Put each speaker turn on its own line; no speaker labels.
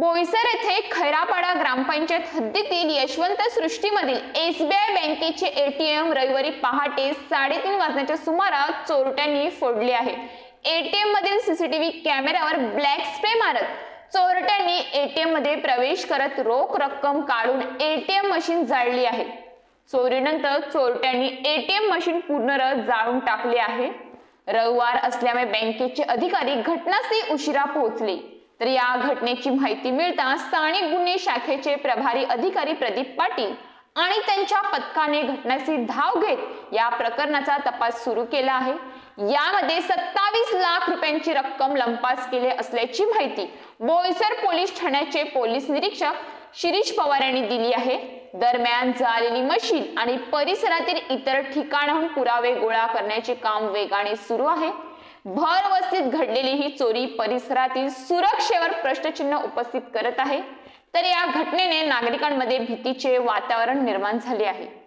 बोईसर येथे खैरापाडा ग्रामपंचायत हद्दीतील यशवंत सृष्टीमधील एसबीआय बँकेचे एटीएम रविवारी पहाटे साडेतीन वाजण्याच्या सुमारास चोरट्यांनी फोडले आहे. एटीएम मधील सीसीटीव्ही कॅमेऱ्यावर ब्लॅक स्प्रे मारत चोरट्यांनी एटीएममध्ये प्रवेश करत रोख रक्कम काढून एटीएम मशीन जाळली आहे. चोरीनंतर चोरट्यांनी एटीएम मशीन पूर्ण जाळून टाकले आहे. रविवार असल्यामुळे बँकेचे अधिकारी घटनास्थळी उशिरा पोहोचले. तर या घटनेची माहिती मिळता स्थानिक गुन्हे शाखेचे प्रभारी अधिकारी प्रदीप पाटील आणि त्यांच्या पथकाने घटनेची धाव घेत या प्रकरणाचा तपास सुरू केला आहे. यामध्ये सत्तावीस लाख रुपयांची रक्कम लंपास केले असल्याची माहिती बोईसर पोलीस ठाण्याचे पोलीस निरीक्षक शिरीष पवार यांनी दिली आहे. दरम्यान झालेली मशीन आणि परिसरातील इतर ठिकाणाहून पुरावे गोळा करण्याचे काम वेगाने सुरू आहे. भर वस्तीत घडलेली ही चोरी परिसरातील सुरक्षेवर प्रश्नचिन्ह उपस्थित करत आहे. तर या घटनेने नागरिकांमध्ये भीतीचे वातावरण निर्माण झाले आहे.